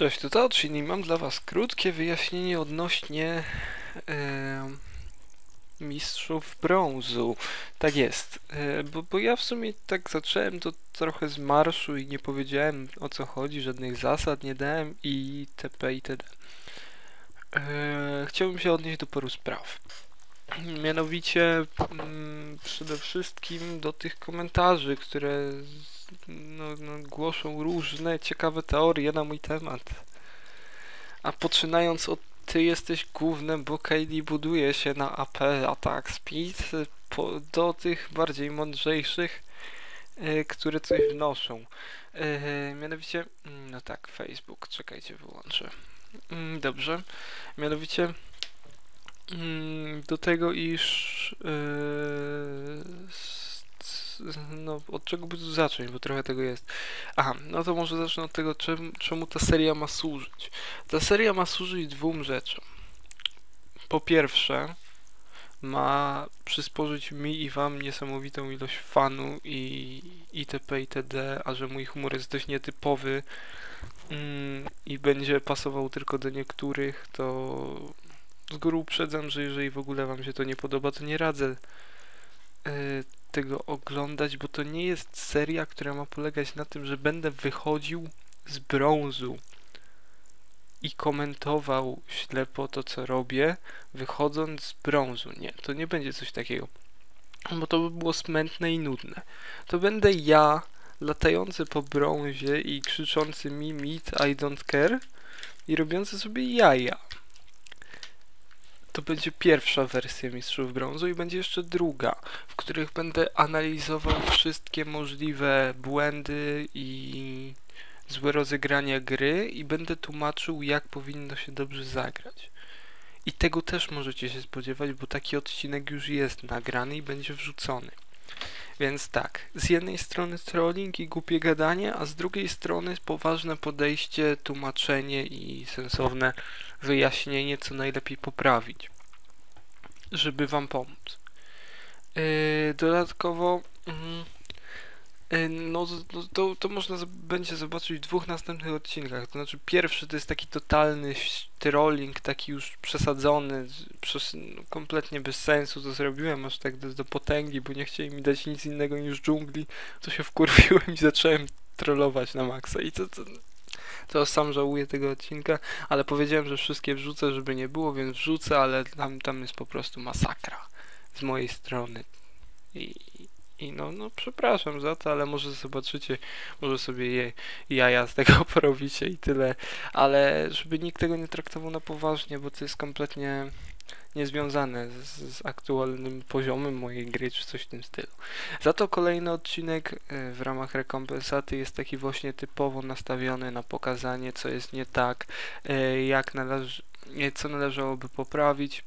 Cześć, to Tauchin i mam dla Was krótkie wyjaśnienie odnośnie e, mistrzów brązu. Tak jest, e, bo, bo ja w sumie tak zacząłem to trochę z marszu i nie powiedziałem o co chodzi, żadnych zasad nie dałem i tp itd. E, chciałbym się odnieść do paru spraw. Mianowicie mm, przede wszystkim do tych komentarzy, które no, no, głoszą różne ciekawe teorie na mój temat. A poczynając od ty jesteś głównym, bo KD buduje się na AP Attack Speed po, do tych bardziej mądrzejszych, e, które coś wnoszą. E, mianowicie, mm, no tak, Facebook, czekajcie, wyłączę. Mm, dobrze, mianowicie mm, do tego, iż e, no, od czego by tu zacząć, bo trochę tego jest. Aha, no to może zacznę od tego, czemu, czemu ta seria ma służyć. Ta seria ma służyć dwóm rzeczom. Po pierwsze, ma przysporzyć mi i wam niesamowitą ilość fanu i itp. itd., a że mój humor jest dość nietypowy mm, i będzie pasował tylko do niektórych, to z góry uprzedzam, że jeżeli w ogóle wam się to nie podoba, to nie radzę tego oglądać, bo to nie jest seria, która ma polegać na tym, że będę wychodził z brązu i komentował ślepo to, co robię, wychodząc z brązu. Nie, to nie będzie coś takiego. Bo to by było smętne i nudne. To będę ja, latający po brązie i krzyczący mi meet, I don't care i robiący sobie jaja to będzie pierwsza wersja Mistrzów Brązu i będzie jeszcze druga, w których będę analizował wszystkie możliwe błędy i złe rozegrania gry i będę tłumaczył, jak powinno się dobrze zagrać. I tego też możecie się spodziewać, bo taki odcinek już jest nagrany i będzie wrzucony. Więc tak, z jednej strony trolling i głupie gadanie, a z drugiej strony poważne podejście, tłumaczenie i sensowne wyjaśnienie, co najlepiej poprawić, żeby Wam pomóc. Yy, dodatkowo, yy, no to, to można będzie zobaczyć w dwóch następnych odcinkach. To znaczy, pierwszy to jest taki totalny trolling, taki już przesadzony, przes no, kompletnie bez sensu to zrobiłem, aż tak do, do potęgi, bo nie chcieli mi dać nic innego niż dżungli. To się wkurwiłem i zacząłem trollować na maksa. I to, to to sam żałuję tego odcinka, ale powiedziałem, że wszystkie wrzucę, żeby nie było, więc wrzucę, ale tam, tam jest po prostu masakra z mojej strony. I, i no, no przepraszam za to, ale może zobaczycie, może sobie je, jaja z tego porobicie i tyle, ale żeby nikt tego nie traktował na poważnie, bo to jest kompletnie niezwiązane z, z aktualnym poziomem mojej gry, czy coś w tym stylu. Za to kolejny odcinek e, w ramach rekompensaty jest taki właśnie typowo nastawiony na pokazanie, co jest nie tak, e, jak należy, co należałoby poprawić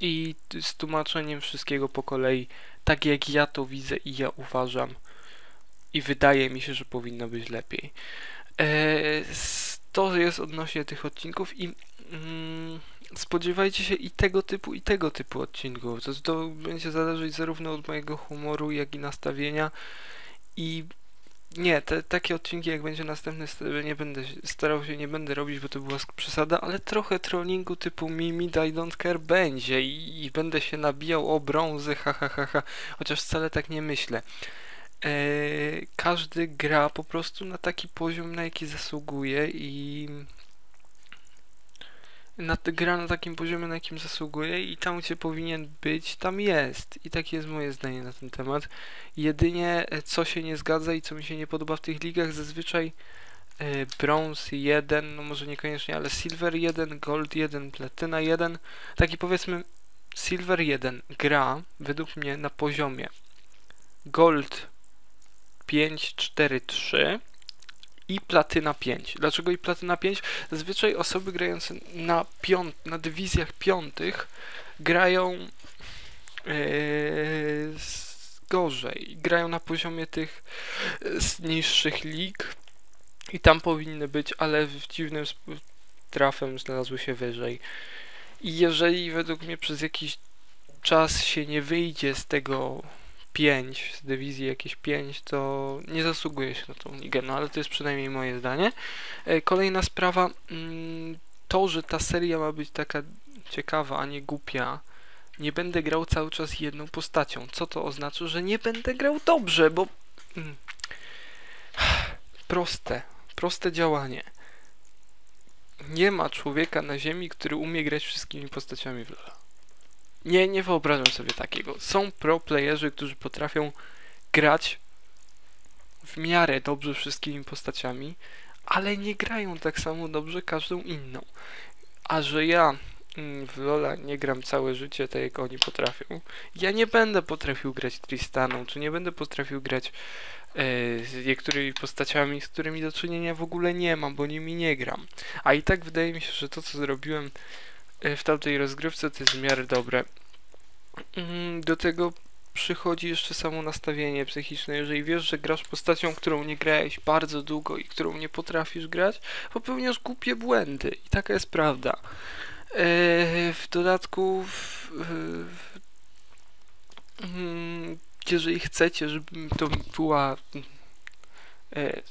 i z tłumaczeniem wszystkiego po kolei, tak jak ja to widzę i ja uważam i wydaje mi się, że powinno być lepiej. E, to jest odnośnie tych odcinków i mm, spodziewajcie się i tego typu, i tego typu odcinków. To, to będzie zależeć zarówno od mojego humoru, jak i nastawienia. I nie, te, takie odcinki, jak będzie następny, nie będę starał się, nie będę robić, bo to była przesada, ale trochę trollingu typu Mimi, I don't care będzie i, i będę się nabijał o brązy, ha, ha, ha, ha. chociaż wcale tak nie myślę. Eee, każdy gra po prostu na taki poziom, na jaki zasługuje i na, gra na takim poziomie, na jakim zasługuje i tam, gdzie powinien być, tam jest. I takie jest moje zdanie na ten temat. Jedynie, e, co się nie zgadza i co mi się nie podoba w tych ligach, zazwyczaj e, Bronze 1, no może niekoniecznie, ale Silver 1, Gold 1, Platyna 1, taki powiedzmy Silver 1 gra według mnie na poziomie Gold 5, 4, 3 i platyna 5. Dlaczego i platyna 5? Zazwyczaj osoby grające na, piąt, na dywizjach piątych grają yy, gorzej. Grają na poziomie tych yy, niższych lig i tam powinny być, ale w dziwnym trafem znalazły się wyżej. I jeżeli według mnie przez jakiś czas się nie wyjdzie z tego 5, z dywizji jakieś 5, to nie zasługuje się na tą ligę, no ale to jest przynajmniej moje zdanie. E, Kolejna sprawa, mm, to, że ta seria ma być taka ciekawa, a nie głupia, nie będę grał cały czas jedną postacią. Co to oznacza? Że nie będę grał dobrze, bo... Mm, proste, proste działanie. Nie ma człowieka na ziemi, który umie grać wszystkimi postaciami w LoL. Nie, nie wyobrażam sobie takiego. Są pro playerzy, którzy potrafią grać w miarę dobrze wszystkimi postaciami, ale nie grają tak samo dobrze każdą inną. A że ja mm, w Lola nie gram całe życie tak jak oni potrafią, ja nie będę potrafił grać Tristaną, czy nie będę potrafił grać e, z niektórymi postaciami, z którymi do czynienia w ogóle nie mam, bo nimi nie gram. A i tak wydaje mi się, że to co zrobiłem w tamtej rozgrywce to jest w miarę dobre. Mm, Do tego przychodzi jeszcze samo nastawienie psychiczne. Jeżeli wiesz, że grasz postacią, którą nie grałeś bardzo długo i którą nie potrafisz grać, popełniasz głupie błędy. I taka jest prawda. Eee, w dodatku, w, w, mm, jeżeli chcecie, żeby to była e,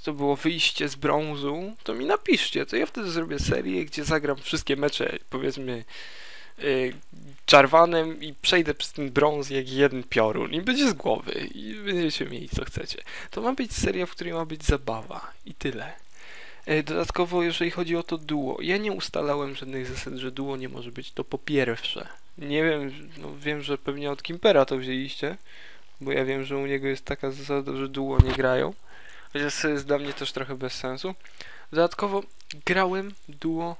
to było wyjście z brązu, to mi napiszcie, to ja wtedy zrobię serię, gdzie zagram wszystkie mecze, powiedzmy, y, czarwanem i przejdę przez ten brąz jak jeden piorun i będzie z głowy i będziecie mieli co chcecie. To ma być seria, w której ma być zabawa i tyle. E, Dodatkowo, jeżeli chodzi o to duo, ja nie ustalałem żadnych zasad, że duo nie może być. To po pierwsze. Nie wiem, no wiem, że pewnie od Kimpera to wzięliście, bo ja wiem, że u niego jest taka zasada, że duo nie grają. Chociaż jest dla mnie też trochę bez sensu. Dodatkowo grałem duo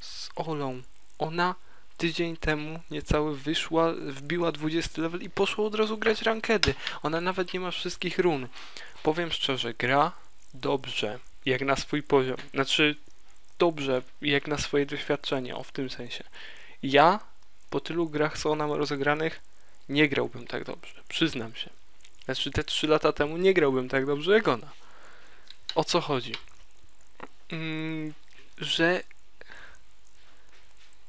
z Olą. Ona tydzień temu niecały wyszła, wbiła 20 level i poszła od razu grać rankedy. Ona nawet nie ma wszystkich run. Powiem szczerze, gra dobrze, jak na swój poziom. Znaczy, dobrze, jak na swoje doświadczenie, o w tym sensie. Ja, po tylu grach, co ona ma rozegranych, nie grałbym tak dobrze. Przyznam się. Znaczy, te 3 lata temu nie grałbym tak dobrze jak ona. O co chodzi? Mm, że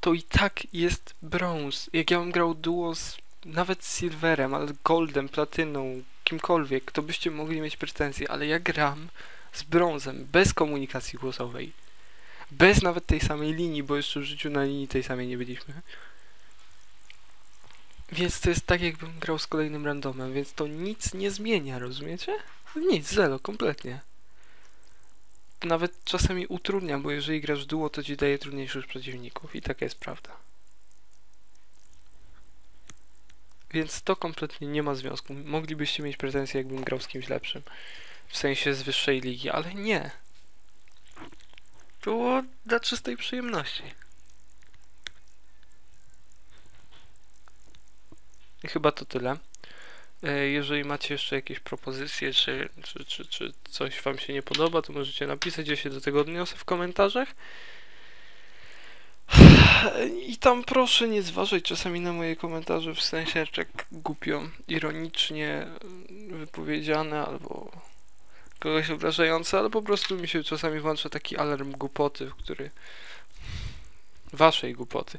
to i tak jest brąz. Jak ja bym grał duo z nawet z silverem, ale goldem, platyną, kimkolwiek, to byście mogli mieć pretensje, ale ja gram z brązem, bez komunikacji głosowej. Bez nawet tej samej linii, bo jeszcze w życiu na linii tej samej nie byliśmy. Więc to jest tak, jakbym grał z kolejnym randomem, więc to nic nie zmienia, rozumiecie? Nic, zero, kompletnie. Nawet czasami utrudnia, bo jeżeli grasz duo, to ci daje trudniejszych przeciwników i taka jest prawda. Więc to kompletnie nie ma związku. Moglibyście mieć pretensje, jakbym grał z kimś lepszym. W sensie z wyższej ligi, ale nie. Było dla czystej przyjemności. Chyba to tyle. E, Jeżeli macie jeszcze jakieś propozycje, czy, czy, czy, czy coś Wam się nie podoba, to możecie napisać, ja się do tego odniosę w komentarzach. I tam proszę nie zważać czasami na moje komentarze w sensie tak głupio, ironicznie wypowiedziane albo kogoś obrażające, ale po prostu mi się czasami włącza taki alarm głupoty, w który waszej głupoty,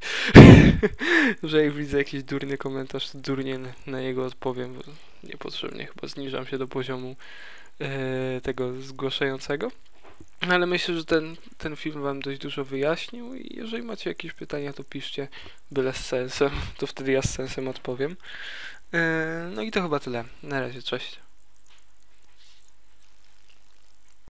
że jak widzę jakiś durny komentarz, to durnie na jego odpowiem, bo niepotrzebnie chyba zniżam się do poziomu e, tego zgłaszającego. No, Ale myślę, że ten, ten film wam dość dużo wyjaśnił i jeżeli macie jakieś pytania, to piszcie byle z sensem, to wtedy ja z sensem odpowiem. E, no i to chyba tyle. Na razie, cześć.